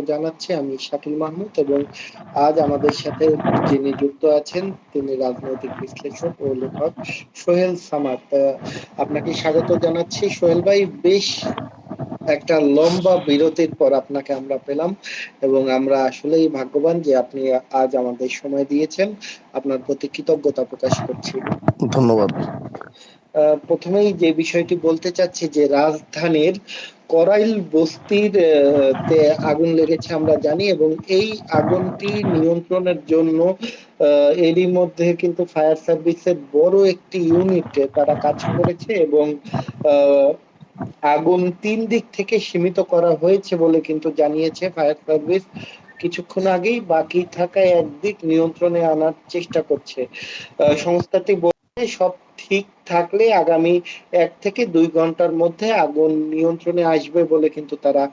জানাচ্ছি আমি শাকিল মাহমুদ এবং আজ আমাদের সাথে যিনি যুক্ত আছেন তিনি রাজনৈতিক বিশ্লেষক ও লেখক সোহেল সামাদ। আপনাকে স্বাগত জানাচ্ছি। সোহেল ভাই বেশ একটা লম্বা বিরতির পর আপনাকে আমরা পেলাম এবং আমরা আসলেই ভাগ্যবান যে আপনি আজ আমাদের সময় দিয়েছেন। আপনার প্রতি কৃতজ্ঞতা প্রকাশ করছি। ধন্যবাদ। আহ, প্রথমেই যে বিষয়টি বলতে চাচ্ছি যে রাজধানীর করাইল বস্তির তে আগুন লেগেছে আমরা জানি এবং এই আগুনটি নিয়ন্ত্রণের জন্য এরই মধ্যে কিন্তু ফায়ার সার্ভিসের বড় একটি ইউনিট তারা কাজ করেছে এবং আগুন তিন দিক থেকে সীমিত করা হয়েছে বলে কিন্তু জানিয়েছে ফায়ার সার্ভিস। কিছুক্ষণ আগেই বাকি থাকা একদিক নিয়ন্ত্রণে আনার চেষ্টা করছে। সংস্থাটি সব ঠিক থাকলে আগামী এক থেকে দুই ঘণ্টার মধ্যে আগুন নিয়ন্ত্রণে আসবে বলে কিন্তু তারা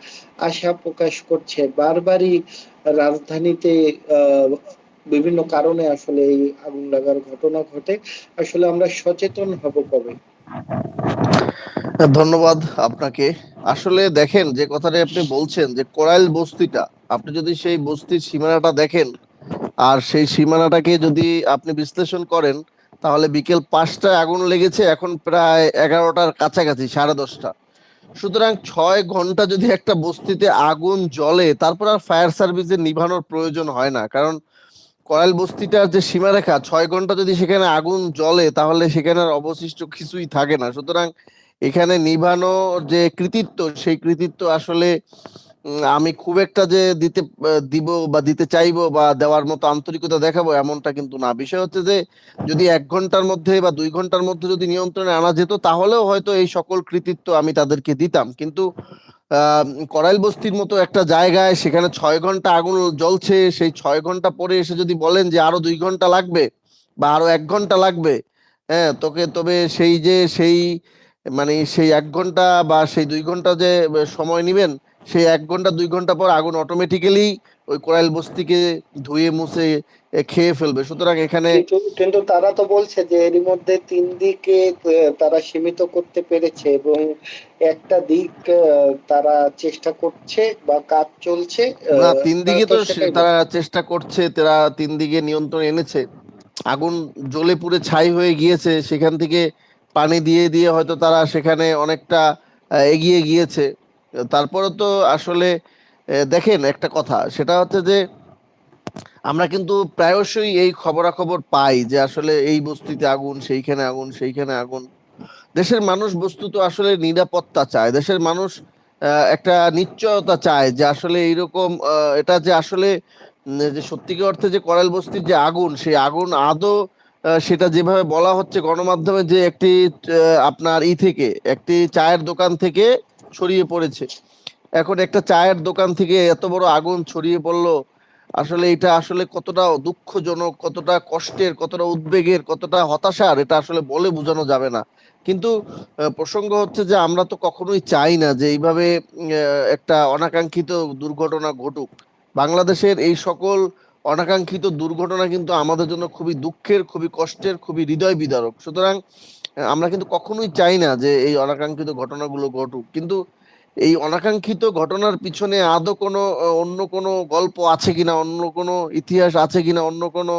আশা প্রকাশ করছে। বারবারই রাজধানীতে বিভিন্ন কারণে আসলে এই আগুন লাগার ঘটনা ঘটে। আসলে আমরা সচেতন হব কবে? ধন্যবাদ আপনাকে। আসলে দেখেন, যে কথাটা আপনি বলছেন যে কোরাইল বস্তিটা, আপনি যদি সেই বস্তির সীমানাটা দেখেন, আর সেই সীমানাটাকে যদি আপনি বিশ্লেষণ করেন তাহলে বিকেল পাঁচটায় আগুন লেগেছে, এখন প্রায় এগারোটার কাছাকাছি, সাড়ে দশটা। সুতরাং ছয় ঘণ্টা যদি একটা বস্তিতে আগুন জ্বলে, তারপর আর ফায়ার সার্ভিসের নিভানোর প্রয়োজন হয় না। কারণ করাইল বস্তিটার যে সীমারেখা, ছয় ঘণ্টা যদি সেখানে আগুন জ্বলে, তাহলে সেখানে অবশিষ্ট কিছুই থাকে না। সুতরাং এখানে নিভানো যে কৃতিত্ব, সেই কৃতিত্ব আসলে আমি খুব একটা যে দিতে, দিব বা দিতে চাইব বা দেওয়ার মতো আন্তরিকতা দেখাবো এমনটা কিন্তু না। বিষয় হচ্ছে যে, যদি এক ঘণ্টার মধ্যে বা দুই ঘণ্টার মধ্যে যদি নিয়ন্ত্রণে আনা যেত, তাহলেও হয়তো এই সকল কৃতিত্ব আমি তাদেরকে দিতাম। কিন্তু করাইল বস্তির মতো একটা জায়গায় সেখানে ছয় ঘণ্টা আগুন জ্বলছে, সেই ছয় ঘণ্টা পরে এসে যদি বলেন যে আরও দুই ঘণ্টা লাগবে বা আরও এক ঘণ্টা লাগবে হ্যাঁ তোকে, তবে সেই যে, সেই মানে সেই এক ঘণ্টা বা সেই দুই ঘণ্টা যে সময় নেবেন সেই এক ঘণ্টা দুই ঘণ্টা পর আগুন অটোমেটিক্যালি ওই কোরাইল বস্তিকে ধুয়ে মুছে খেয়ে ফেলবে। সুতরাং এখানে কিন্তু তারা তো বলছে যে এরই মধ্যে তিন দিকে তারা সীমিত করতে পেরেছে এবং একটা দিক তারা চেষ্টা করছে বা কাজ চলছে না তিন দিকে তো তারা চেষ্টা করছে তারা তিন দিকে নিয়ন্ত্রণ এনেছে। আগুন জ্বলে পুড়ে ছাই হয়ে গিয়েছে সেখান থেকে পানি দিয়ে দিয়ে হয়তো তারা সেখানে অনেকটা এগিয়ে গিয়েছে। তারপরে তো আসলে দেখেন একটা কথা, সেটা হচ্ছে যে আমরা কিন্তু প্রায়শই এই খবরাখবর পাই যে আসলে এই বস্তিতে আগুন, সেইখানে আগুন সেইখানে আগুন। দেশের মানুষ বস্তু তো আসলে নিরাপত্তা চায়, দেশের মানুষ একটা নিশ্চয়তা চায় যে আসলে এইরকম এটা যে আসলে যে সত্যিকার অর্থে যে করাইল বস্তির যে আগুন, সেই আগুন আদৌ সেটা যেভাবে বলা হচ্ছে গণমাধ্যমে যে একটি আপনার ই থেকে, একটি চায়ের দোকান থেকে ছড়িয়ে পড়েছে। এখন একটা চায়ের দোকান থেকে এত বড় আগুন ছড়িয়ে পড়ল। আসলে এটা আসলে কতটা দুঃখজনক, কতটা কষ্টের, কতটা উদ্বেগের, কতটা হতাশার, এটা আসলে বলে বোঝানো যাবে না। কিন্তু প্রসঙ্গ হচ্ছে যে আমরা তো কখনোই চাই না যে এইভাবে একটা অনাকাঙ্ক্ষিত দুর্ঘটনা ঘটুক। বাংলাদেশের এই সকল অনাকাঙ্ক্ষিত দুর্ঘটনা কিন্তু আমাদের জন্য খুবই দুঃখের, খুবই কষ্টের, খুবই হৃদয় বিদারক। সুতরাং আমরা কিন্তু কখনোই চাই না যে এই অনাকাঙ্ক্ষিত ঘটনাগুলো ঘটুক। কিন্তু এই অনাকাঙ্ক্ষিত ঘটনার পিছনে আদৌ কোনো অন্য কোনো গল্প আছে কিনা, অন্য কোনো ইতিহাস আছে কিনা, অন্য কোনো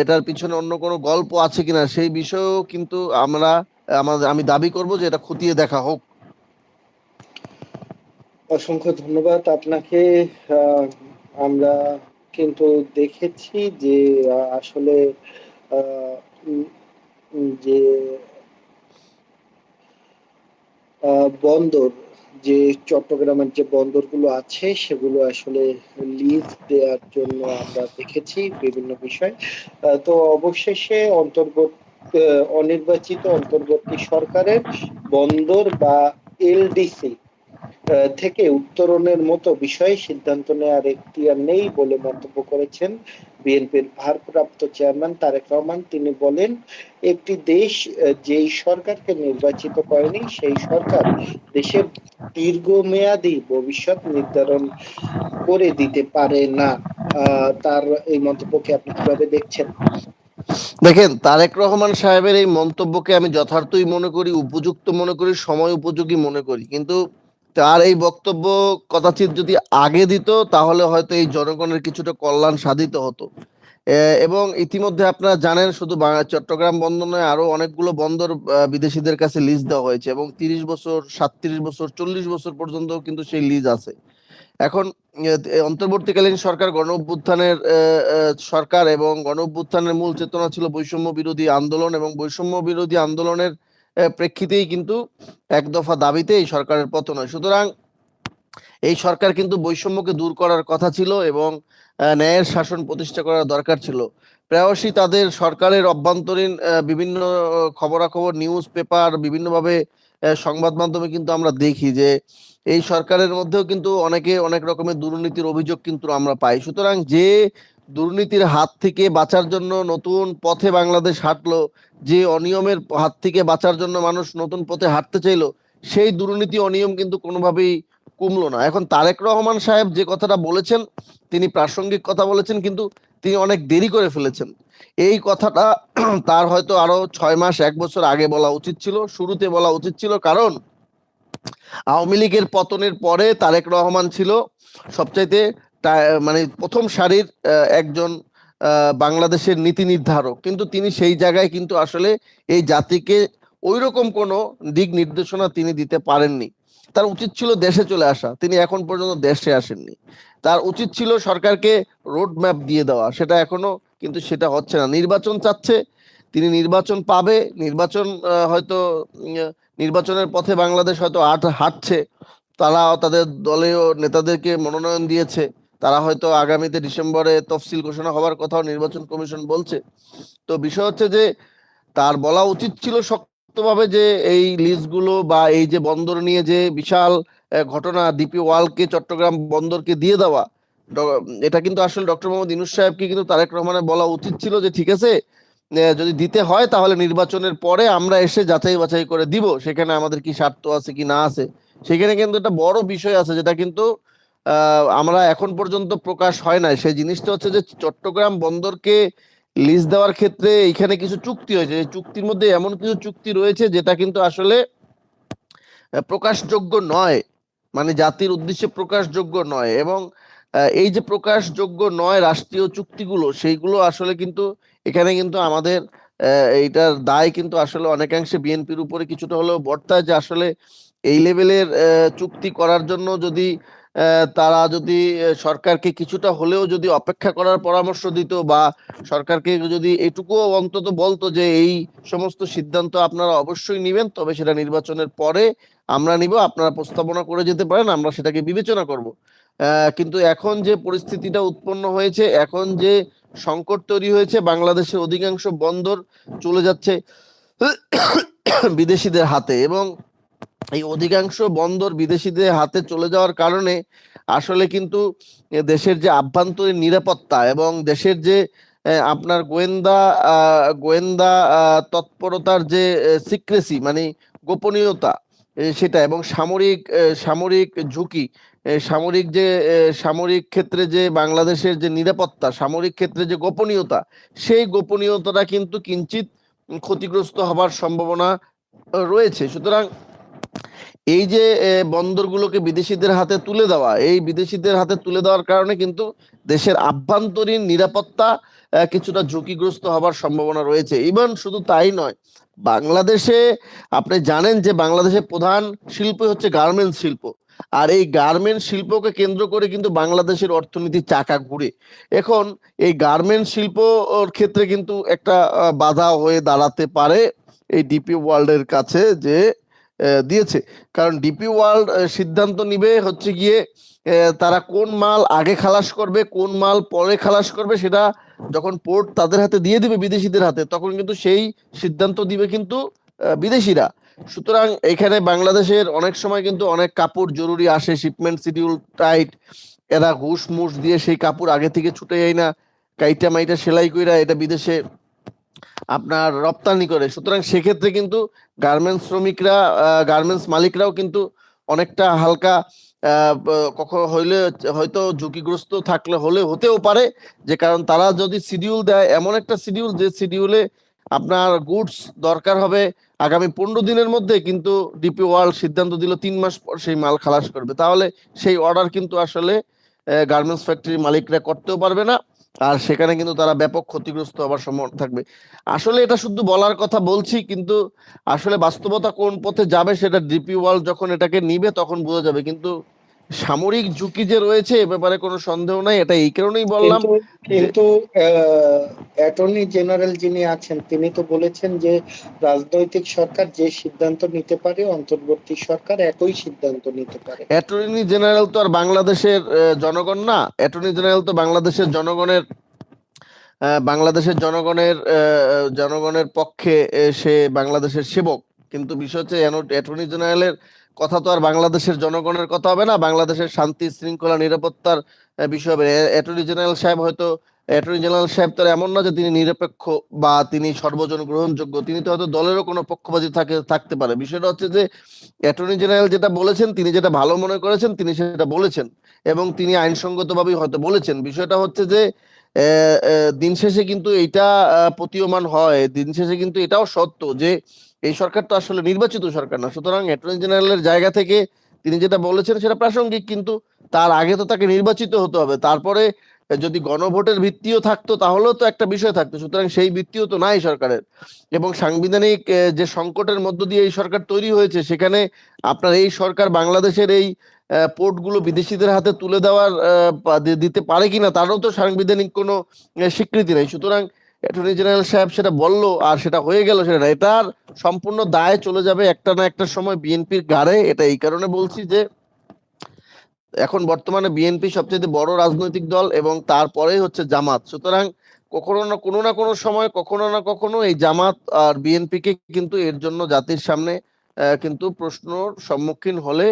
এটার পিছনে অন্য কোনো গল্প আছে কিনা, সেই বিষয়েও কিন্তু আমরা আমাদের, আমি দাবি করব যে এটা খতিয়ে দেখা হোক। অসংখ্য ধন্যবাদ আপনাকে। আমরা কিন্তু দেখেছি যে আসলে যে বন্দর, যে চট্টগ্রামের যে বন্দরগুলো আছে, সেগুলো আসলে লিজ দেওয়ার জন্য আমরা দেখেছি বিভিন্ন বিষয়। তো অবশেষে অন্তর্গত অনির্বাচিত অন্তর্বর্তী সরকারের বন্দর বা এলডিসি থেকে উত্তরণের মতো বিষয়ে সিদ্ধান্ত নেওয়ার এখতিয়ার নেই বলে মন্তব্য করেছেন বিএনপির ভারপ্রাপ্ত চেয়ারম্যান তারেক রহমান। তিনি বলেন, একটি দেশ যেই সরকারকে নির্বাচিত করেনি, সেই সরকার দেশের দীর্ঘমেয়াদী ভবিষ্যৎ নির্ধারণ করে দিতে পারে না। তার এই মন্তব্যকে আপনি কীভাবে দেখছেন? দেখেন, তারেক রহমান সাহেবের এই মন্তব্যকে আমি যথার্থই মনে করি, উপযুক্ত মনে করি, সময় উপযোগী মনে করি। কিন্তু তার এই বক্তব্য কদাচিৎ যদি আগে দিত, তাহলে হয়তো এই জনগণের কিছুটা কল্যাণ সাধিত হতো। এবং ইতিমধ্যে আপনারা জানেন, শুধু চট্টগ্রাম বন্দর নয়, আরও অনেকগুলো বন্দর বিদেশিদের কাছে লিজ দেওয়া হয়েছে এবং তিরিশ বছর, সাতত্রিশ বছর, চল্লিশ বছর পর্যন্ত কিন্তু সেই লিজ আছে। এখন অন্তর্বর্তীকালীন সরকার গণ অভ্যুত্থানের সরকার এবং গণ অভ্যুত্থানের মূল চেতনা ছিল বৈষম্য বিরোধী আন্দোলন এবং বৈষম্য বিরোধী আন্দোলনের প্রেক্ষিতেই কিন্তু এক দফা দাবিতে এই সরকারের পতন হয়। সুতরাং এই সরকার কিন্তু বৈষম্যকে দূর করার কথা ছিল এবং ন্যায়ের শাসন প্রতিষ্ঠা করার দরকার ছিল। প্রায়শই তাদের সরকারের অভ্যন্তরীণ বিভিন্ন খবরাখবর, নিউজ পেপার, বিভিন্নভাবে সংবাদ মাধ্যমে কিন্তু আমরা দেখি যে এই সরকারের মধ্যেও কিন্তু অনেকে অনেক রকমের দুর্নীতির অভিযোগ কিন্তু আমরা পাই। সুতরাং যে দুর্নীতির হাত থেকে বাঁচার জন্য নতুন পথে বাংলাদেশ হাঁটলো, যে অনিয়মের হাত থেকে বাঁচার জন্য মানুষ নতুন পথে হাঁটতে চাইলো, সেই দুর্নীতি, অনিয়ম কিন্তু কোনোভাবেই কমলো না। এখন তারেক রহমান সাহেব যে কথাটা বলেছেন, তিনি প্রাসঙ্গিক কথা বলেছেন, কিন্তু তিনি অনেক দেরি করে ফেলেছেন। এই কথাটা তার হয়তো আরও ছয় মাস, এক বছর আগে বলা উচিত ছিল, শুরুতে বলা উচিত ছিল, কারণ আওয়ামী লীগের পতনের পরে তারেক রহমান ছিল সবচাইতে মানে প্রথম সারির একজন বাংলাদেশের নীতি নির্ধারক। কিন্তু তিনি সেই জায়গায় কিন্তু আসলে এই জাতিকে ওই রকম কোনো দিক নির্দেশনা তিনি দিতে পারেননি। তার উচিত ছিল দেশে চলে আসা। তিনি এখন পর্যন্ত দেশে আসেননি। তার উচিত ছিল সরকারকে রোড ম্যাপ দিয়ে দেওয়া। সেটা এখনও কিন্তু সেটা হচ্ছে না। নির্বাচন চাচ্ছে। তিনি নির্বাচন পাবে। নির্বাচন হয়তো নির্বাচনের পথে বাংলাদেশ হয়তো হাঁটছে। তারা তাদের দলীয় নেতাদেরকে মনোনয়ন দিয়েছে। তারা হয়তো আগামীতে ডিসেম্বরে তফসিল ঘোষণা হওয়ার কথাও নির্বাচন কমিশন বলছে। তো বিষয় হচ্ছে যে, তার বলা উচিত ছিল শক্তভাবে যে এই লিস্টগুলো বা এই যে বন্দর নিয়ে যে বিশাল ঘটনা ডিপি ওয়ালকে চট্টগ্রাম বন্দরকে দিয়ে দেওয়া এটা কিন্তু আসলে ডক্টর মোহাম্মদ ইনুস সাহেবকে কিন্তু তারেক রহমানের বলা উচিত ছিল যে, ঠিক আছে যদি দিতে হয় তাহলে নির্বাচনের পরে আমরা এসে যাচাই বাছাই করে দিব, সেখানে আমাদের কি স্বার্থ আছে কি না আছে। সেখানে কিন্তু একটা বড় বিষয় আছে, যেটা কিন্তু আমরা এখন পর্যন্ত প্রকাশ হয় না সেই জিনিসটা হচ্ছে যে চট্টগ্রাম বন্দরকে লিজ দেওয়ার ক্ষেত্রে এখানে কিছু চুক্তি হয়েছে। এই চুক্তির মধ্যে এমন কিছু চুক্তি রয়েছে যেটা কিন্তু আসলে প্রকাশযোগ্য নয়। মানে জাতির উদ্দেশ্যে প্রকাশযোগ্য নয় এবং এই যে প্রকাশযোগ্য নয় রাষ্ট্রীয় চুক্তিগুলো, সেইগুলো আসলে কিন্তু এখানে কিন্তু আমাদের এইটার দায় কিন্তু আসলে অনেকাংশে বিএনপির উপরে কিছুটা হলেও বর্তায় যে আসলে এই লেভেলের চুক্তি করার জন্য যদি তারা যদি সরকারকে কিছুটা হলেও যদি অপেক্ষা করার পরামর্শ দিত বা সরকারকে যদি এটুকুও অন্তত বলতো যে এই সমস্ত সিদ্ধান্ত আপনারা অবশ্যই নেবেন, তবে সেটা নির্বাচনের পরে আমরা নিব, আপনারা প্রস্তাবনা করে যেতে পারেন, আমরা সেটাকে বিবেচনা করব। কিন্তু এখন যে পরিস্থিতিটা উৎপন্ন হয়েছে, এখন যে সংকট তৈরি হয়েছে, বাংলাদেশের অধিকাংশ বন্দর চলে যাচ্ছে বিদেশিদের হাতে এবং এই অধিকাংশ বন্দর বিদেশিদের হাতে চলে যাওয়ার কারণে আসলে কিন্তু দেশের যে আভ্যন্তরীণ নিরাপত্তা এবং দেশের যে আপনার গোয়েন্দা গোয়েন্দা তৎপরতার যে সিক্রেসি মানে গোপনীয়তা সেটা এবং সামরিক সামরিক ঝুঁকি সামরিক যে সামরিক ক্ষেত্রে যে বাংলাদেশের যে নিরাপত্তা, সামরিক ক্ষেত্রে যে গোপনীয়তা, সেই গোপনীয়তাটা কিন্তু কিঞ্চিত ক্ষতিগ্রস্ত হবার সম্ভাবনা রয়েছে। সুতরাং এই যে বন্দরগুলোকে বিদেশিদের হাতে তুলে দেওয়া, এই বিদেশিদের হাতে তুলে দেওয়ার কারণে কিন্তু দেশের আভ্যন্তরীণ নিরাপত্তা কিছুটা ঝুঁকিগ্রস্ত হবার সম্ভাবনা রয়েছে। ইভেন শুধু তাই নয়, বাংলাদেশে আপনি জানেন যে বাংলাদেশের প্রধান শিল্প হচ্ছে গার্মেন্টস শিল্প। আর এই গার্মেন্ট শিল্পকে কেন্দ্র করে কিন্তু বাংলাদেশের অর্থনীতির চাকা ঘুরে। এখন এই গার্মেন্ট শিল্প ক্ষেত্রে কিন্তু একটা বাধা হয়ে দাঁড়াতে পারে এই ডিপি ওয়ার্ল্ডের কাছে যে দিয়েছে। কারণ ডিপি ওয়ার্ল্ড সিদ্ধান্ত নিবে হচ্ছে গিয়ে তারা কোন মাল আগে খালাস করবে, কোন মাল পরে খালাস করবে সেটা যখন পোর্ট তাদের হাতে দিয়ে দিবে বিদেশিদের হাতে, তখন কিন্তু সেই সিদ্ধান্ত দিবে কিন্তু বিদেশিরা। সুতরাং এখানে বাংলাদেশের অনেক সময় কিন্তু অনেক কাপড় জরুরি আসে শিপমেন্ট শিডিউল টাইট এরা ঘুষ মুষ দিয়ে সেই কাপড় আগে থেকে ছুটে যায় না কাইটা মাইটা সেলাই কইরা এটা বিদেশে আপনার রপ্তানি করে। সুতরাং সেক্ষেত্রে কিন্তু গার্মেন্টস শ্রমিকরা গার্মেন্টস মালিকরাও কিন্তু অনেকটা হালকা কখনো হইলে, হয়তো ঝুঁকিগ্রস্ত থাকলে হলে হতেও পারে। যে কারণ তারা যদি শিডিউল দেয়, এমন একটা শিডিউল যে শিডিউলে আপনার গুডস দরকার হবে আগামী পনেরো দিনের মধ্যে, কিন্তু ডিপি ওয়ার্ল্ড সিদ্ধান্ত দিল তিন মাস পর সেই মাল খালাস করবে। তাহলে সেই অর্ডার কিন্তু আসলে গার্মেন্টস ফ্যাক্টরি মালিকরা করতেও পারবে না। আর সেখানে কিন্তু তারা ব্যাপক ক্ষতিগ্রস্ত হবার সম্ভাবনা থাকবে। আসলে এটা শুধু বলার কথা বলছি, কিন্তু আসলে বাস্তবতা কোন পথে যাবে সেটা ডিপি ওয়ার্ল্ড যখন এটাকে নিবে তখন বোঝা যাবে। কিন্তু সামরিক ঝুঁকি যে রয়েছে এ ব্যাপারে কোনো সন্দেহ নাই এটা এই কারণেই বললাম। কিন্তু অ্যাটর্নি জেনারেল যিনি আছেন তিনি তো বলেছেন যে রাজনৈতিক সরকার যে সিদ্ধান্ত নিতে পারে অন্তর্বর্তী সরকার একই সিদ্ধান্ত নিতে পারে। অ্যাটর্নি জেনারেল তো আর বাংলাদেশের জনগণ না। অ্যাটর্নি জেনারেল তো বাংলাদেশের জনগণের আহ, বাংলাদেশের জনগণের আহ, জনগণের পক্ষে সে বাংলাদেশের সেবক। কিন্তু বিষয় হচ্ছে অ্যাটর্নি জেনারেলের কথা তো আর বাংলাদেশের জনগণের কথা হবে না। বাংলাদেশের শান্তি, শৃঙ্খলা, নিরাপত্তার বিষয় হবে। অ্যাটর্নি জেনারেল সাহেব হয়তো, অ্যাটর্নি জেনারেল সাহেব তো আর এমন না যে তিনি নিরপেক্ষ বা তিনি সর্বজন গ্রহণযোগ্য। তিনি তো হয়তো দলেরও কোনো পক্ষপাতী থাকে, থাকতে পারে। বিষয়টা হচ্ছে যে, অ্যাটর্নি জেনারেল যেটা বলেছেন, তিনি যেটা ভালো মনে করেছেন, তিনি সেটা বলেছেন এবং তিনি আইনসঙ্গতভাবেই হয়তো বলেছেন। বিষয়টা হচ্ছে যে দিন শেষে কিন্তু এটা প্রতীয়মান হয়। দিন শেষে কিন্তু এটাও সত্য যে এই সরকার তো আসলে নির্বাচিত সরকার না। সুতরাং অ্যাটর্নি জেনারেলের জায়গা থেকে তিনি যেটা বলেছেন সেটা প্রাসঙ্গিক, কিন্তু তার আগে তো তাকে নির্বাচিত হতে হবে। তারপরে যদি গণভোটের ভিত্তিও থাকতো, তাহলেও তো একটা বিষয় থাকতো। সুতরাং সেই ভিত্তিও তো নাই সরকারের। এবং সাংবিধানিক যে সংকটের মধ্য দিয়ে এই সরকার তৈরি হয়েছে, সেখানে আপনার এই সরকার বাংলাদেশের এই পোর্টগুলো বিদেশিদের হাতে তুলে দেওয়ার দিতে পারে কিনা, তারও তো সাংবিধানিক কোনো স্বীকৃতি নেই। সুতরাং অ্যাটর্নি জেনারেল সাহেব সেটা বলল আর সেটা হয়ে গেল সেটা। এটার সম্পূর্ণ দায় চলে যাবে একটা না একটা সময় বিএনপির গাড়ে এটা এই কারণে বলছি যে এখন বর্তমানে বিএনপি সবচেয়ে বড় রাজনৈতিক দল এবং তারপরেই হচ্ছে জামাত। সুতরাং কখনো না, কোনো না কোনো সময় কখনো না কখনো এই জামাত আর বিএনপি কে কিন্তু এর জন্য জাতির সামনে কিন্তু প্রশ্নর সম্মুখীন হলে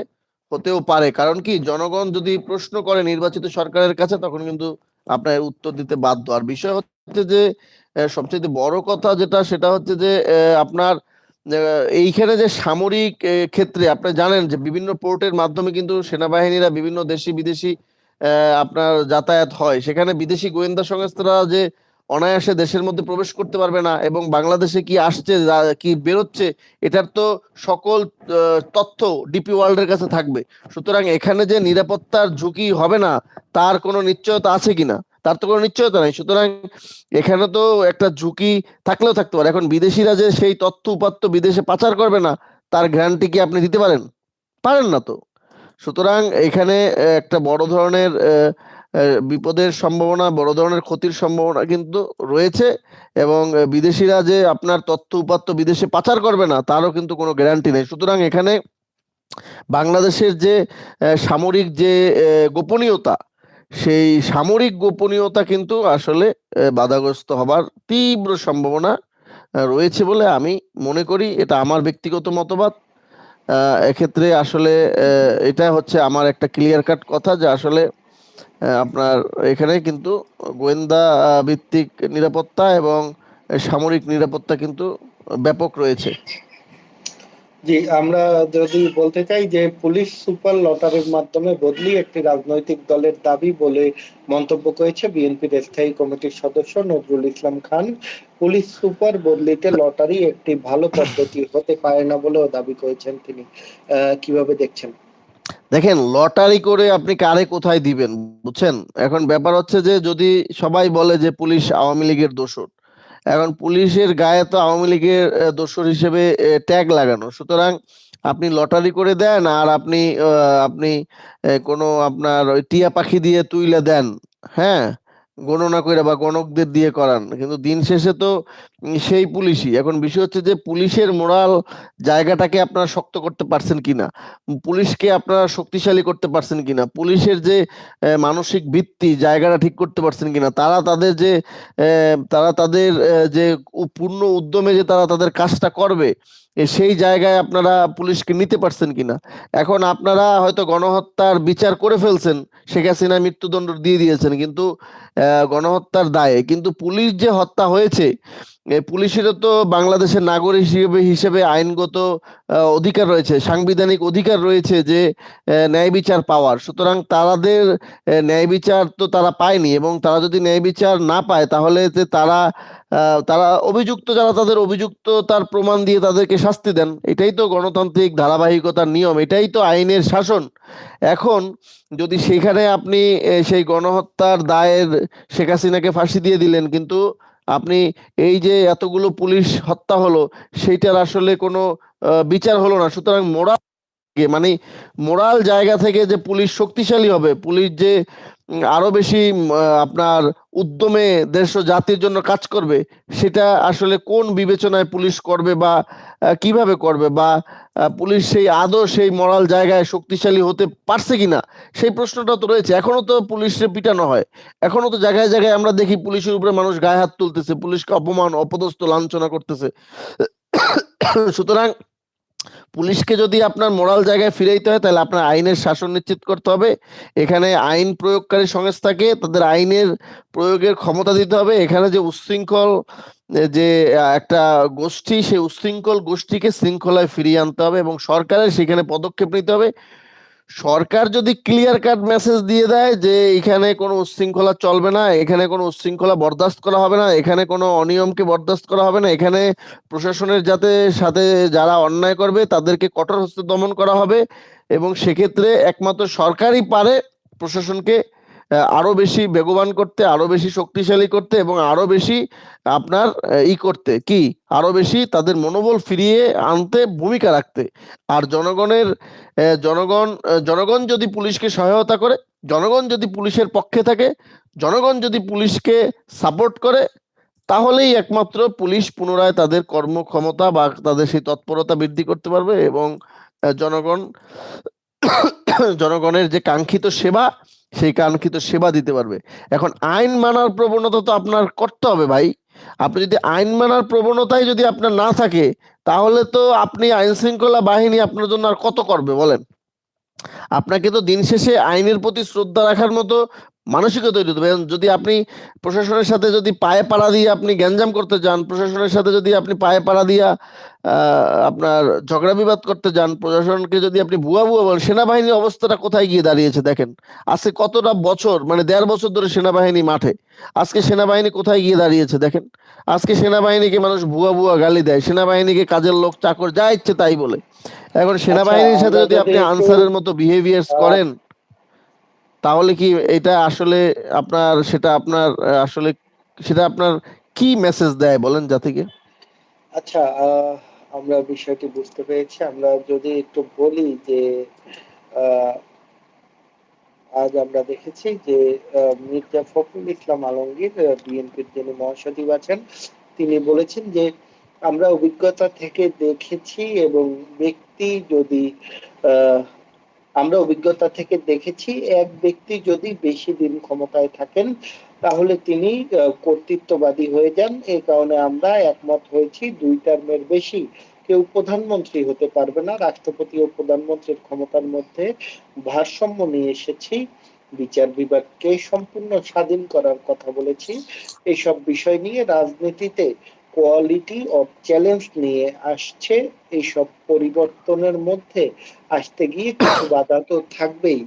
হতেও পারে। কারণ কি, জনগণ যদি প্রশ্ন করে নির্বাচিত সরকারের কাছে, তখন কিন্তু আপনার উত্তর দিতে বাধ্য। আর বিষয় হচ্ছে যে সবচেয়ে বড় কথা যেটা, সেটা হচ্ছে যে আপনার এইখানে যে সামরিক ক্ষেত্রে আপনি জানেন যে বিভিন্ন পোর্টের মাধ্যমে কিন্তু সেনাবাহিনীরা বিভিন্ন দেশি বিদেশি আপনার যাতায়াত হয়। সেখানে বিদেশি গোয়েন্দা সংস্থারা যে অনায়াসে দেশের মধ্যে প্রবেশ করতে পারবে না এবং বাংলাদেশে কি আসছে কি বেরোচ্ছে, এটার তো সকল তথ্য ডিপি ওয়ার্ল্ডের কাছে থাকবে। সুতরাং এখানে যে নিরাপত্তার ঝুঁকি হবে না, তার কোনো নিশ্চয়তা আছে কিনা? তার তো কোনো নিশ্চয়তা নাই। সুতরাং এখানে তো একটা ঝুঁকি থাকলেও থাকতে পারে। এখন বিদেশিরা যে সেই তথ্য উপাত্ত বিদেশে পাচার করবে না, তার গ্যারান্টি কি আপনি দিতে পারেন? পারেন না তো। সুতরাং এখানে একটা বড় ধরনের বিপদের সম্ভাবনা, বড় ধরনের ক্ষতির সম্ভাবনা কিন্তু রয়েছে এবং বিদেশিরা যে আপনার তথ্য উপাত্ত বিদেশে পাচার করবে না, তারও কিন্তু কোনো গ্যারান্টি নেই। সুতরাং এখানে বাংলাদেশের যে সামরিক যে গোপনীয়তা সেই সামরিক গোপনীয়তা কিন্তু আসলে বাধাগ্রস্ত হবার তীব্র সম্ভাবনা রয়েছে বলে আমি মনে করি। এটা আমার ব্যক্তিগত মতবাদ। এক্ষেত্রে আসলে এটা হচ্ছে আমার একটা ক্লিয়ার কাট কথা যে আসলে আপনার এখানে কিন্তু গোয়েন্দা ভিত্তিক নিরাপত্তা এবং সামরিক নিরাপত্তা কিন্তু ব্যাপক রয়েছে। জি, আমরা যদি বলতে চাই যে পুলিশ সুপার লটারির মাধ্যমে বদলি একটি রাজনৈতিক দলের দাবি বলে মন্তব্য করেছে বিএনপির স্থায়ী কমিটির সদস্য নজরুল ইসলাম খান। পুলিশ সুপার বদলিতে লটারি একটি ভালো পদ্ধতি হতে পারে না বলেও দাবি করেছেন তিনি। কীভাবে দেখছেন? দেখেন, লটারি করে আপনি কারে কোথায় দিবেন, বুঝছেন? এখন ব্যাপার হচ্ছে যে যদি সবাই বলে যে পুলিশ আওয়ামী লীগের দোষর এখন পুলিশের গায়ে তো আওয়ামী লীগের দোসর হিসেবে ট্যাগ লাগানো। সুতরাং আপনি লটারি করে দেন আর আপনি আপনি কোনো আপনার ওই টিয়া পাখি দিয়ে তুইলে দেন হ্যাঁ? গণনা করে বা গণকদের দিয়ে করান। কিন্তু দিন শেষে তো সেই পুলিশই। এখন বিষয় হচ্ছে যে পুলিশের মোরাল জায়গাটাকে আপনারা শক্ত করতে পারছেন কিনা? পুলিশকে আপনারা শক্তিশালী করতে পারছেন কিনা? পুলিশের যে মানসিক ভিত্তি, জায়গাটা ঠিক করতে পারছেন কিনা? তারা তাদের যে তারা তাদের যে পূর্ণ উদ্যমে যে তারা তাদের কাজটা করবে সেই জায়গায় আপনারা পুলিশকে নিতে পারছেন কিনা? এখন আপনারা হয়তো গণহত্যার বিচার করে ফেলছেন, শেখ হাসিনা মৃত্যুদণ্ড দিয়ে দিয়েছেন, কিন্তু গণহত্যার দায়ে। কিন্তু পুলিশ যে হত্যা হয়েছে পুলিশেরও তো বাংলাদেশের নাগরিক হিসেবে হিসেবে আইনগত অধিকার রয়েছে, সাংবিধানিক অধিকার রয়েছে যে ন্যায় বিচার পাওয়ার। সুতরাং তাদের ন্যায় বিচার তো তারা পায়নি এবং তারা যদি ন্যায় বিচার না পায়, তাহলে যে তারা তারা অভিযুক্ত, যারা তাদের অভিযুক্ত তার প্রমাণ দিয়ে তাদেরকে শাস্তি দেন, এটাই তো গণতান্ত্রিক ধারাবাহিকতার নিয়ম, এটাই তো আইনের শাসন। এখন যদি সেখানে আপনি সেই গণহত্যার দায়ের শেখ হাসিনাকে ফাঁসি দিয়ে দিলেন, কিন্তু আপনি এই যে এতগুলো পুলিশ হত্যা হলো, সেইটার আসলে কোনো বিচার হলো না। সুতরাং মোরাল মানে মোরাল জায়গা থেকে যে পুলিশ শক্তিশালী হবে, পুলিশ যে আরও বেশি আপনার উদ্যমে দেশ ও জাতির জন্য কাজ করবে, সেটা আসলে কোন বিবেচনায় পুলিশ করবে বা কীভাবে করবে বা পুলিশ সেই আদৌ সেই মরাল জায়গায় শক্তিশালী হতে পারছে কিনা, সেই প্রশ্নটা তো রয়েছে। এখনও তো পুলিশে পিটানো হয়। এখনও তো জায়গায় জায়গায় আমরা দেখি পুলিশের উপরে মানুষ গায়ে হাত তুলতেছে, পুলিশকে অপমান, অপদস্থ, লাঞ্ছনা করতেছে। সুতরাং পুলিশকে যদি আপনার মোরাল জায়গায় ফিরাইতে হয়, তাহলে আপনার আইনের শাসন নিশ্চিত করতে হবে। এখানে আইন প্রয়োগকারী সংস্থাকে তাদের আইনের প্রয়োগের ক্ষমতা দিতে হবে। এখানে যে উচ্ছৃঙ্খল যে একটা গোষ্ঠী, সেই উচ্ছৃঙ্খল গোষ্ঠীকে শৃঙ্খলায় ফিরিয়ে আনতে হবে এবং সরকারের সেখানে পদক্ষেপ নিতে হবে। সরকার যদি ক্লিয়ার কাট মেসেজ দিয়ে দেয় যে এখানে কোনো উচ্ছৃঙ্খলা চলবে না, এখানে কোনো উচ্ছৃঙ্খলা বরদাস্ত করা হবে না, এখানে কোনো অনিয়মকে বরদাস্ত করা হবে না, এখানে প্রশাসনের যাতে সাথে যারা অন্যায় করবে তাদেরকে কঠোর হস্তে দমন করা হবে এবং সেক্ষেত্রে একমাত্র সরকারই পারে প্রশাসনকে আরও বেশি বেগবান করতে, আরও বেশি শক্তিশালী করতে এবং আরও বেশি আপনার ই করতে। কি? আরও বেশি তাদের মনোবল ফিরিয়ে আনতে, ভূমিকা রাখতে। আর জনগণের জনগণ জনগণ যদি পুলিশকে সহায়তা করে, জনগণ যদি পুলিশের পক্ষে থাকে, জনগণ যদি পুলিশকে সাপোর্ট করে, তাহলেই একমাত্র পুলিশ পুনরায় তাদের কর্মক্ষমতা বা তাদের সেই তৎপরতা বৃদ্ধি করতে পারবে এবং জনগণ, জনগণের যে কাঙ্ক্ষিত সেবা সেই কাঙ্ক্ষিত সেবা দিতে পারবে। এখন আইন মানার প্রবণতা তো আপনার করতে হবে ভাই। আপনি যদি আইন মানার প্রবণতাই যদি আপনার না থাকে, তাহলে তো আপনি আইন শৃঙ্খলা বাহিনী আপনার জন্য আর কত করবে বলেন? আপনাকে তো দিন শেষে আইনের প্রতি শ্রদ্ধা রাখার মতো মানসিকতা তৈরি হবে। যদি আপনি প্রশাসনের সাথে যদি পায়ে পাড়া দিয়ে আপনি গ্যাঞ্জাম করতে যান প্রশাসনের সাথে যদি আপনি পায়ে পাড়া দিয়া আপনার ঝগড়া বিবাদ করতে যান প্রশাসনকে যদি আপনি ভুয়া ভুয়া বলেন সেনাবাহিনীর অবস্থাটা কোথায় গিয়ে দাঁড়িয়েছে দেখেন। আজকে কতটা বছর মানে দেড় বছর ধরে সেনাবাহিনী মাঠে। আজকে সেনাবাহিনী কোথায় গিয়ে দাঁড়িয়েছে দেখেন। আজকে সেনাবাহিনীকে মানুষ ভুয়া ভুয়া গালি দেয় সেনাবাহিনীকে কাজের লোক চাকর যা ইচ্ছে তাই বলে। এখন সেনাবাহিনীর সাথে যদি যদি আপনি আনসারের মতো বিহেভিয়ার্স করেন তাহলে কি এটা আসলে আপনার, সেটা আপনার আসলে সেটা আপনার কি মেসেজ দেয় বলেন জাতিকে আচ্ছা আমরা বিষয়টি বুঝতে পেরেছি। আমরা যদি একটু বলি যে আজ আমরা দেখেছি যে মির্জা ফখরুল ইসলাম আলমগীর বিএনপির যিনি মহাসচিব আছেন, তিনি বলেছেন যে, আমরা অভিজ্ঞতা থেকে দেখেছি এবং ব্যক্তি যদি আমরা অভিজ্ঞতা থেকে দেখেছি, এক ব্যক্তি যদি বেশি দিন ক্ষমতায় থাকেন, তাহলে তিনি কর্তৃত্ববাদী হয়ে যান। এই কারণে আমরা একমত হয়েছি, দুই টার্মের বেশি কেউ প্রধানমন্ত্রী হতে পারবে না। রাষ্ট্রপতি ও প্রধানমন্ত্রীর ক্ষমতার মধ্যে ভারসাম্য নিয়ে এসেছি। বিচার বিভাগকে সম্পূর্ণ স্বাধীন করার কথা বলেছি। এসব বিষয় নিয়ে রাজনীতিতে কোয়ালিটি অফ চ্যালেঞ্জ নিয়ে আসছে। এইসব পরিবর্তনের মধ্যে আসতে গিয়ে কিছু বাধা তো থাকবেই।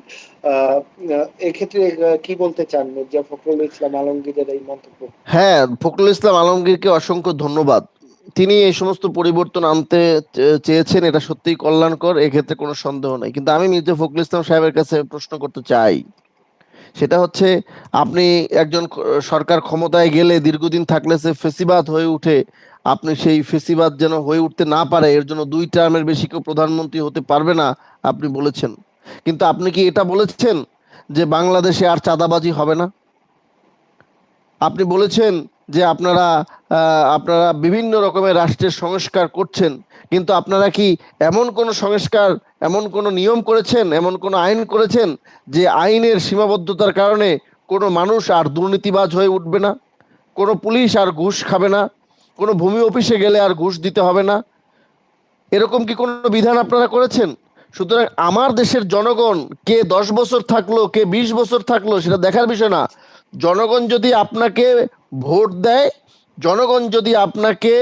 এক্ষেত্রে কি বলতে চান মির্জা ফখরুল ইসলাম আলমগীরের এই মন্তব্য? হ্যাঁ ফখরুল ইসলাম আলমগীরকে অসংখ্য ধন্যবাদ। তিনি এই সমস্ত পরিবর্তন আনতে চেয়েছেন, এটা সত্যিই কল্যাণকর, এক্ষেত্রে কোনো সন্দেহ নাই। কিন্তু আমি মির্জা ফখরুল ইসলাম সাহেবের কাছে প্রশ্ন করতে চাই। সেটা হচ্ছে আপনি একজন সরকার ক্ষমতায় গেলে দীর্ঘদিন থাকলে সে ফেসিবাদ হয়ে উঠে। আপনি সেই ফেসিবাদ যেন হয়ে উঠতে না পারে, এর জন্য দুই টার্মের বেশি কেউ প্রধানমন্ত্রী হতে পারবে না, আপনি বলেছেন। কিন্তু আপনি কি এটা বলেছেন যে বাংলাদেশে আর চাঁদাবাজি হবে না? আপনি বলেছেন যে আপনারা আপনারা বিভিন্ন রকমের রাষ্ট্রের সংস্কার করছেন কিন্তু আপনারা কি এমন কোন সংস্কার, এমন কোন নিয়ম করেছেন, এমন কোন আইন করেছেন যে আইনের সীমাবদ্ধতার কারণে কোনো মানুষ আর দুর্নীতিবাজ হয়ে উঠবে না? কোনো পুলিশ আর ঘুষ খাবে না? কোনো ভূমি অফিসে গেলে আর ঘুষ দিতে হবে না? এরকম কি কোনো বিধান আপনারা করেছেন? সুতরাং আমার দেশের জনগণ কে দশ বছর থাকল, কে বিশ বছর থাকল, সেটা দেখার বিষয় না। জনগণ যদি আপনাকে ভোট দেয়, জনগণ যদি আপনাকে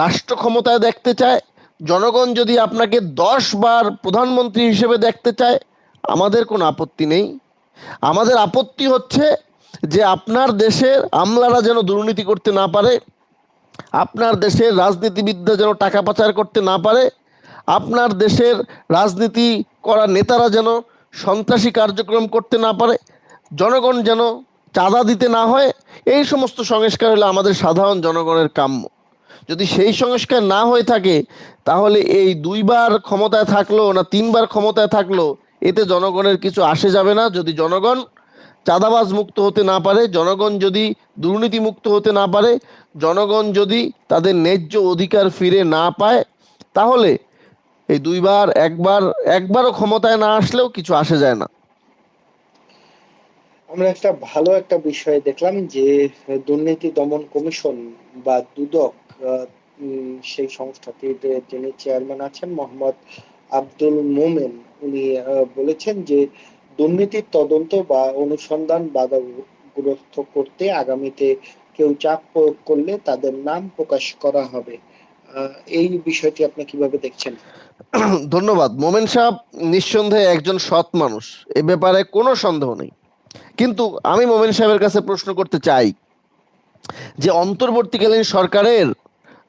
রাষ্ট্র ক্ষমতায় দেখতে চায় জনগণ যদি আপনাকে দশ বার প্রধানমন্ত্রী হিসেবে দেখতে চায়, আমাদের কোনো আপত্তি নেই। আমাদের আপত্তি হচ্ছে যে আপনার দেশের আমলারা যেন দুর্নীতি করতে না পারে, আপনার দেশের রাজনীতিবিদরা যেন টাকা পাচার করতে না পারে, আপনার দেশের রাজনীতি করা নেতারা যেন সন্ত্রাসী কার্যক্রম করতে না পারে, জনগণ যেন চাঁদা দিতে না হয়, এই সমস্ত সংস্কার হলো আমাদের সাধারণ জনগণের কাম্য। যদি সেই সংস্কার না হয়ে থাকে, তাহলে এই দুইবার ক্ষমতায় থাকল না তিনবার ক্ষমতায় থাকল, এতে জনগণের কিছু আসে যাবে না। যদি জনগণ চাঁদাবাজ মুক্ত হতে না পারে, জনগণ যদি দুর্নীতি মুক্ত হতে না পারে, জনগণ যদি তাদের ন্যায্য অধিকার ফিরে না পায়, তাহলে এই দুইবার, একবার, একবারও ক্ষমতায় না আসলেও কিছু আসে যায় না। আমরা একটা ভালো একটা বিষয় দেখলাম যে দুর্নীতি দমন কমিশন বা দুদক সেই সংস্থাটির যিনি চেয়ারম্যান আছেন মোহাম্মদ আব্দুল মোমেন, উনি বলেছেন যে দুর্নীতির তদন্ত বা অনুসন্ধান বাধাগ্রস্ত করতে আগামীতে কেউ চাপ প্রয়োগ করলে তাদের নাম প্রকাশ করা হবে। এই বিষয়টি আপনি কীভাবে দেখছেন? ধন্যবাদ। মোমেন সাহেব নিঃসন্দেহে একজন সৎ মানুষ, এ ব্যাপারে কোনো সন্দেহ নেই। কিন্তু আমি মোমেন সাহেবের কাছে প্রশ্ন করতে চাই যে অন্তর্বর্তীকালীন সরকারের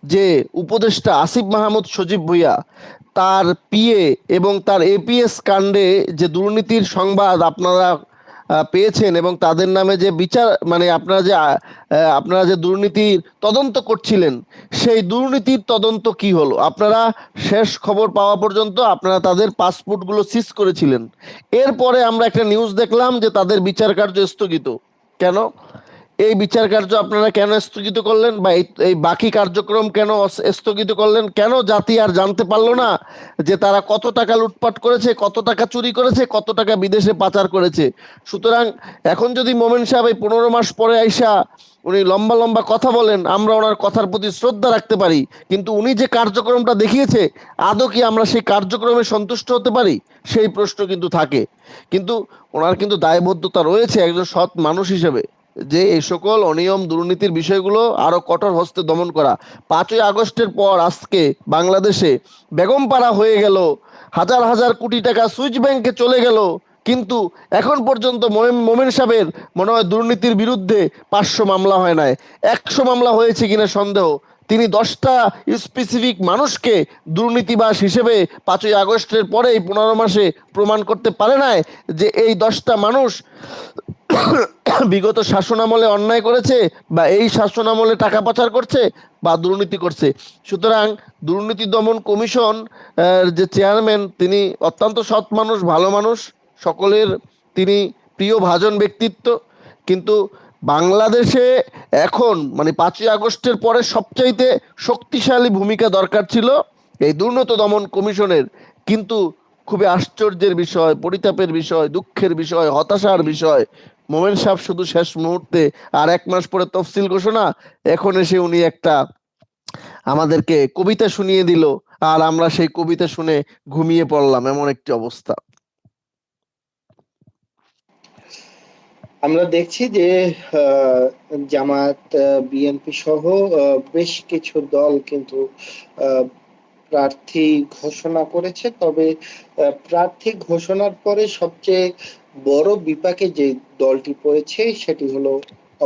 যে উপদেষ্টা আসিফ মাহমুদ সজীব ভুইয়া, তার পিএ এবং তার এপিএস কাণ্ডে যে দুর্নীতির সংবাদ আপনারা পেয়েছেন এবং তাদের নামে যে বিচার মানে আপনারা যে আপনারা যে দুর্নীতির তদন্ত করছিলেন, সেই দুর্নীতির তদন্ত কি হলো? আপনারা শেষ খবর পাওয়া পর্যন্ত আপনারা তাদের পাসপোর্টগুলো সিজ করেছিলেন। এরপরে আমরা একটা নিউজ দেখলাম যে তাদের বিচার কার্য স্থগিত। কেন? এই বিচার কার্য আপনারা কেন স্থগিত করলেন বা এই বাকি কার্যক্রম কেন স্থগিত করলেন? কেন জাতি আর জানতে পারল না যে তারা কত টাকা লুটপাট করেছে, কত টাকা চুরি করেছে, কত টাকা বিদেশে পাচার করেছে? সুতরাং এখন যদি মোমেন সাহেব এই পনেরো মাস পরে আইসা উনি লম্বা লম্বা কথা বলেন, আমরা ওনার কথার প্রতি শ্রদ্ধা রাখতে পারি। কিন্তু উনি যে কার্যক্রমটা দেখিয়েছে, আদৌ কি আমরা সেই কার্যক্রমে সন্তুষ্ট হতে পারি? সেই প্রশ্ন কিন্তু থাকে। কিন্তু ওনার কিন্তু দায়বদ্ধতা রয়েছে একজন সৎ মানুষ হিসেবে। যে এই সকল অনিয়ম দুর্নীতির বিষয়গুলো আরও কঠোর হস্তে দমন করা। পাঁচই আগস্টের পর আজকে বাংলাদেশে বেগমপাড়া হয়ে গেল। হাজার হাজার কোটি টাকা সুইচ ব্যাংকে চলে গেল। কিন্তু এখন পর্যন্ত মোমেন সাহেবের মনে হয় দুর্নীতির বিরুদ্ধে পাঁচশো মামলা হয় নাই। একশো মামলা হয়েছে কিনা সন্দেহ। তিনি দশটা স্পেসিফিক মানুষকে দুর্নীতিবাস হিসেবে পাঁচই আগস্টের পরেই পনেরো মাসে প্রমাণ করতে পারে নাই যে এই দশটা মানুষ বিগত শাসনামলে অন্যায় করেছে বা এই শাসনামলে টাকা পাচার করছে বা দুর্নীতি করছে। সুতরাং দুর্নীতি দমন কমিশন যে চেয়ারম্যান, তিনি অত্যন্ত সৎ মানুষ, ভালো মানুষ। সকলের তিনি প্রিয় ভাজন ব্যক্তিত্ব। কিন্তু বাংলাদেশে এখন মানে পাঁচই আগস্টের পরে সবচাইতে শক্তিশালী ভূমিকা দরকার ছিল এই দুর্নীতি দমন কমিশনের। কিন্তু খুবই আশ্চর্যের বিষয়, পরিতাপের বিষয়, দুঃখের বিষয়, হতাশার বিষয় মোমেন সাহেব শুধু শেষ মুহূর্তে আর এক মাস পরে তফসিল ঘোষণা, এখন এসে উনি একটা আমাদেরকে কবিতা শুনিয়ে দিল, আর আমরা সেই কবিতা শুনে ঘুমিয়ে পড়লাম, এমন একটি অবস্থা। আমরা দেখছি যে জামাত বিএনপি সহ বেশ কিছু দল কিন্তু প্রার্থী ঘোষণা করেছে। তবে প্রার্থী ঘোষণার পরে সবচেয়ে বড় বিপাকে যে দলটি পড়েছে, সেটি হলো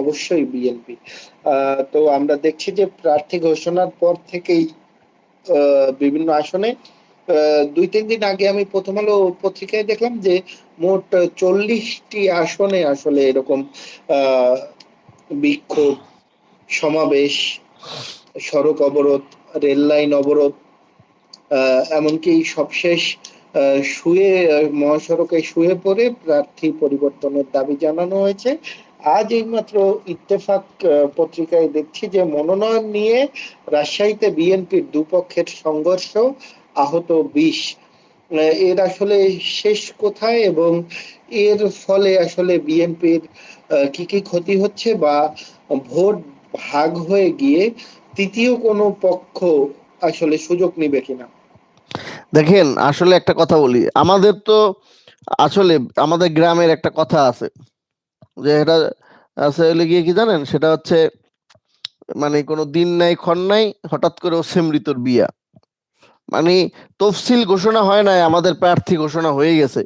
অবশ্যই বিএনপি। তো আমরা দেখছি যে প্রার্থী ঘোষণার পর থেকেই বিভিন্ন আসনে দুই তিন দিন আগে আমি প্রথম আলো পত্রিকায় দেখলাম যে মোট চল্লিশটি আসনে আসলে এরকম বিক্ষোভ, সমাবেশ, সড়ক অবরোধ রেল লাইন অবরোধ এমনকি সবশেষ শুয়ে মহাসড়কে শুয়ে পড়ে প্রার্থী পরিবর্তনের দাবি জানানো হয়েছে। আজ এইমাত্র ইত্তেফাক পত্রিকায় দেখছি যে মনোনয়ন নিয়ে রাজশাহীতে বিএনপির দুপক্ষের সংঘর্ষ আহত বিশ। এর আসলে শেষ কোথায় এবং এর ফলে আসলে বিএনপির কি কি ক্ষতি হচ্ছে বা ভোট ভাগ হয়ে গিয়ে তৃতীয় কোনো পক্ষ আসলে সুযোগ নিবে কিনা? দেখেন, আসলে একটা কথা বলি। আমাদের তো আসলে আমাদের গ্রামের একটা কথা আছে। যে এটা আছে গিয়ে কি জানেন? সেটা হচ্ছে মানে কোনো দিন নাই, ক্ষণ নাই, হঠাৎ করে অসেমৃতর বিয়া। মানে তফসিল ঘোষণা হয় নাই, আমাদের প্রার্থী ঘোষণা হয়ে গেছে।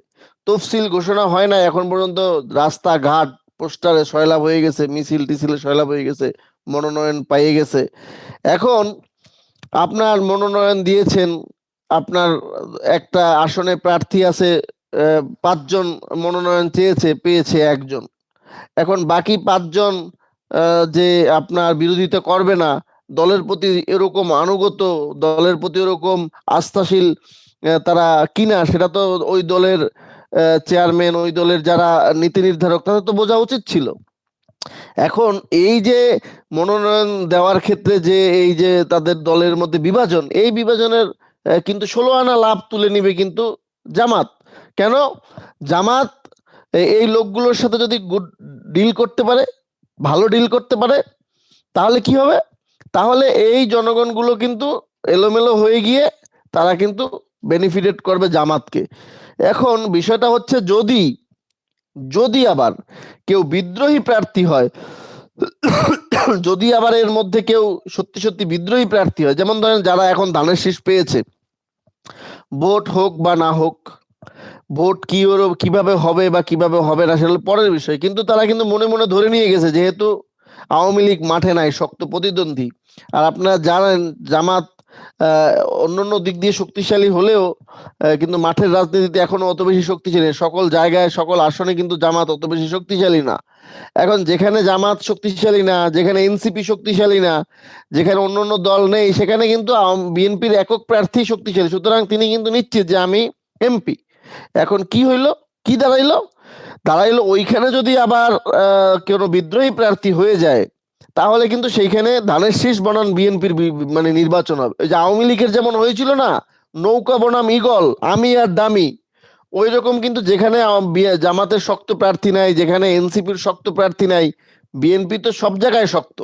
তফসিল ঘোষণা হয় নাই, এখন পর্যন্ত রাস্তাঘাট, পোস্টারে সয়লাভ হয়ে গেছে, মিছিল টিছিলে সয়লাভ হয়ে গেছে, মনোনয়ন পাইয়ে গেছে। এখন আপনার মনোনয়ন দিয়েছেন আপনার একটা আসনে প্রার্থী আছে পাঁচজন মনোনয়ন চেয়েছে, পেয়েছে একজন। এখন বাকি পাঁচজন যে আপনার বিরোধিতা করবে না, দলের প্রতি এরকম আনুগত দলের প্রতি এরকম আস্থাশীল তারা কিনা, সেটা তো ওই দলের চেয়ারম্যান, ওই দলের যারা নীতি নির্ধারক, তাদের তো বোঝা উচিত ছিল। এখন এই যে মনোনয়ন দেওয়ার ক্ষেত্রে যে এই যে তাদের দলের মধ্যে বিভাজন, এই বিভাজনের কিন্তু ষোলো আনা লাভ তুলে নিবে কিন্তু জামাত। কেন? জামাত এই লোকগুলোর সাথে যদি গুড ডিল করতে পারে, ভালো ডিল করতে পারে, তাহলে কি হবে? তাহলে এই জনগণগুলো কিন্তু এলোমেলো হয়ে গিয়ে তারা কিন্তু বেনিফিটেড করবে জামাতকে। এখন বিষয়টা হচ্ছে যদি যদি আবার কেউ বিদ্রোহী প্রার্থী হয় যদি আবার এর মধ্যে কেউ সত্যি সত্যি বিদ্রোহী প্রার্থী হয়, যেমন ধরেন যারা এখন ধানের শীষ পেয়েছে, ভোট হোক বা না হোক, ভোট কি ওর, কীভাবে হবে বা কীভাবে হবে না, সেটা পরের বিষয়। কিন্তু তারা কিন্তু মনে মনে ধরে নিয়ে গেছে, যেহেতু আওয়ামী লীগ মাঠে নাই, শক্ত প্রতিদ্বন্দ্বী। আর আপনারা জানেন, জামাত অন্যান্য দিক দিয়ে শক্তিশালী হলেও কিন্তু মাঠের রাজনীতিতে এখনও অত বেশি শক্তিশালী সকল জায়গায়, সকল আসনে কিন্তু জামাত অত বেশি শক্তিশালী না। এখন যেখানে জামাত শক্তিশালী না, যেখানে এনসিপি শক্তিশালী না, যেখানে অন্যান্য দল নেই, সেখানে কিন্তু বিএনপির একক প্রার্থী শক্তিশালী। সুতরাং তিনি কিন্তু নিশ্চিত যে আমি এমপি এখন কি হইল? কি দাঁড়াইলো? দাঁড়াইলো ওইখানে যদি আবার কোনো বিদ্রোহী প্রার্থী হয়ে যায় তাহলে কিন্তু সেইখানে ধানের শীষ বনান বিএনপির মানে নির্বাচন হবে। ওই যে আওয়ামী লীগের যেমন হয়েছিল না, নৌকা বনাম ইগল আমি আর দামি ওই রকম কিন্তু যেখানে জামাতের শক্ত প্রার্থী নাই, যেখানে এনসিপির শক্ত প্রার্থী নাই, বিএনপি তো সব জায়গায় শক্ত।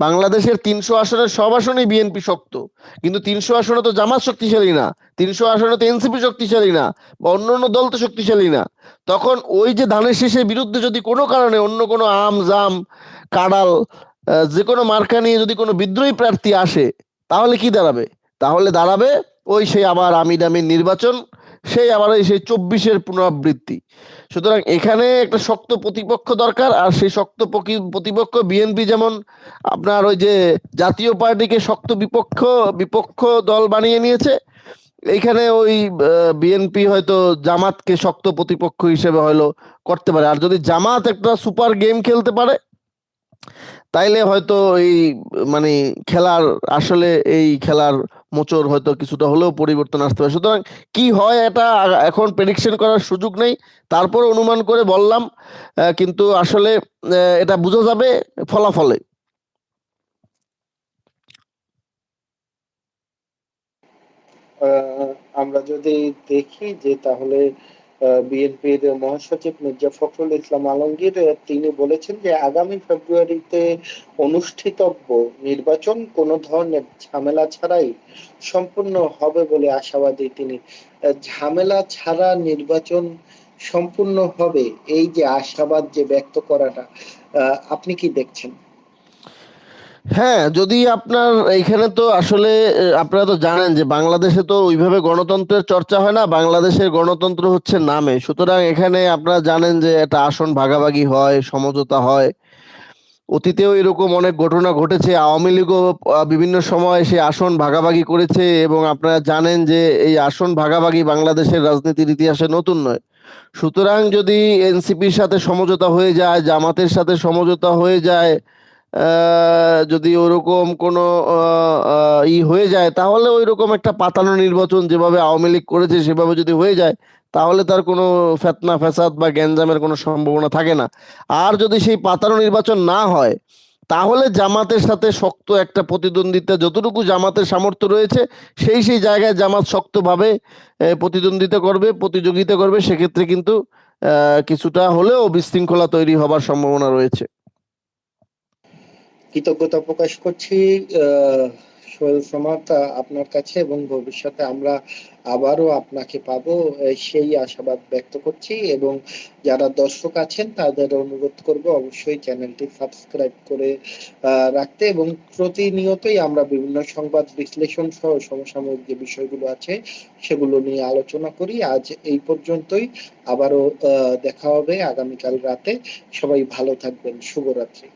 বাংলাদেশের তিনশো আসনের সব আসনেই বিএনপি শক্ত। কিন্তু তিনশো আসনে তো জামাত শক্তিশালী না, তিনশো আসনে তো এনসিপি শক্তিশালী না, বা অন্য অন্য দল তো শক্তিশালী না। তখন ওই যে ধানের শেষের বিরুদ্ধে যদি কোনো কারণে অন্য কোনো আম, জাম কাড়াল যে কোনো মার্কা নিয়ে যদি কোনো বিদ্রোহী প্রার্থী আসে, তাহলে কি দাঁড়াবে? তাহলে দাঁড়াবে ওই সেই আবার আমি দামির নির্বাচন সেই আবার সেই চব্বিশের পুনরাবৃত্তি। সুতরাং এখানে একটা শক্ত প্রতিপক্ষ দরকার, আর সেই শক্ত পকি- প্রতিপক্ষ বিএনপি যেমন আপনার ওই যে জাতীয় পার্টিকে শক্ত বিপক্ষ বিপক্ষ দল বানিয়ে নিয়েছে, এইখানে ওই বিএনপি হয়তো জামাতকে শক্ত প্রতিপক্ষ হিসেবে হয়তো করতে পারে। আর যদি জামাত একটা সুপার গেম খেলতে পারে, তাইলে হয়তো এই মানে খেলার আসলে এই খেলার মোচড় হয়তো কিছুটা হলেও পরিবর্তন আসতে পারে। সুতরাং কি হয় এটা এখন প্রেডিকশন করার সুযোগ নেই। তারপর অনুমান করে বললাম কিন্তু আসলে এটা বোঝা যাবে ফলাফলে। আমরা যদি দেখি যে তাহলে বিএনপির মহাসচিব মির্জা ফখরুল ইসলাম আলমগীর, তিনি বলেছেন যে আগামী ফেব্রুয়ারিতে অনুষ্ঠিতব্য নির্বাচন কোনো ধরনের ঝামেলা ছাড়াই সম্পূর্ণ হবে বলে আশাবাদী তিনি। ঝামেলা ছাড়া নির্বাচন সম্পূর্ণ হবে, এই যে আশাবাদ যে ব্যক্ত করাটা আপনি কি দেখছেন? হ্যাঁ যদি আপনার এইখানে তো আসলে আপনারা তো জানেন যে বাংলাদেশে তো ওইভাবে গণতন্ত্রের চর্চা হয় না, বাংলাদেশের গণতন্ত্র হচ্ছে নামে। সুতরাং এখানে আপনারা জানেন যে একটা আসন ভাগাভাগি হয়, সমঝোতা হয়। অতীতেও এরকম অনেক ঘটনা ঘটেছে। আওয়ামী লীগও বিভিন্ন সময় সে আসন ভাগাভাগি করেছে এবং আপনারা জানেন যে এই আসন ভাগাভাগি বাংলাদেশের রাজনীতির ইতিহাসে নতুন নয়। সুতরাং যদি এনসিপির সাথে সমঝোতা হয়ে যায়, জামাতের সাথে সমঝোতা হয়ে যায় যদি ওরকম কোনো ই হয়ে যায়, তাহলে ওই রকম একটা পাতানো নির্বাচন যেভাবে আওয়ামী লীগ করেছে সেভাবে যদি হয়ে যায়, তাহলে তার কোনো ফেতনা, ফ্যাসাদ বা গ্যাঞ্জামের কোনো সম্ভাবনা থাকে না। আর যদি সেই পাতানো নির্বাচন না হয়, তাহলে জামাতের সাথে শক্ত একটা প্রতিদ্বন্দ্বিতা, যতটুকু জামাতের সামর্থ্য রয়েছে, সেই সেই জায়গায় জামাত শক্তভাবে প্রতিদ্বন্দ্বিতা করবে, প্রতিযোগিতা করবে, সেক্ষেত্রে কিন্তু কিছুটা হলেও বিশৃঙ্খলা তৈরি হবার সম্ভাবনা রয়েছে। কৃতজ্ঞতা প্রকাশ করছি সোহেল সামাদ আ আপনার কাছে এবং ভবিষ্যতে আমরা আবারও আপনাকে পাবো সেই আশাবাদ ব্যক্ত করছি এবং যারা দর্শক আছেন তাদের অনুরোধ করব অবশ্যই চ্যানেলটি সাবস্ক্রাইব করে রাখতে এবং প্রতিনিয়তই আমরা বিভিন্ন সংবাদ বিশ্লেষণ সহ সমসাময়িক যে বিষয়গুলো আছে সেগুলো নিয়ে আলোচনা করি। আজ এই পর্যন্তই। আবারও দেখা হবে আগামীকাল রাতে। সবাই ভালো থাকবেন। শুভরাত্রি।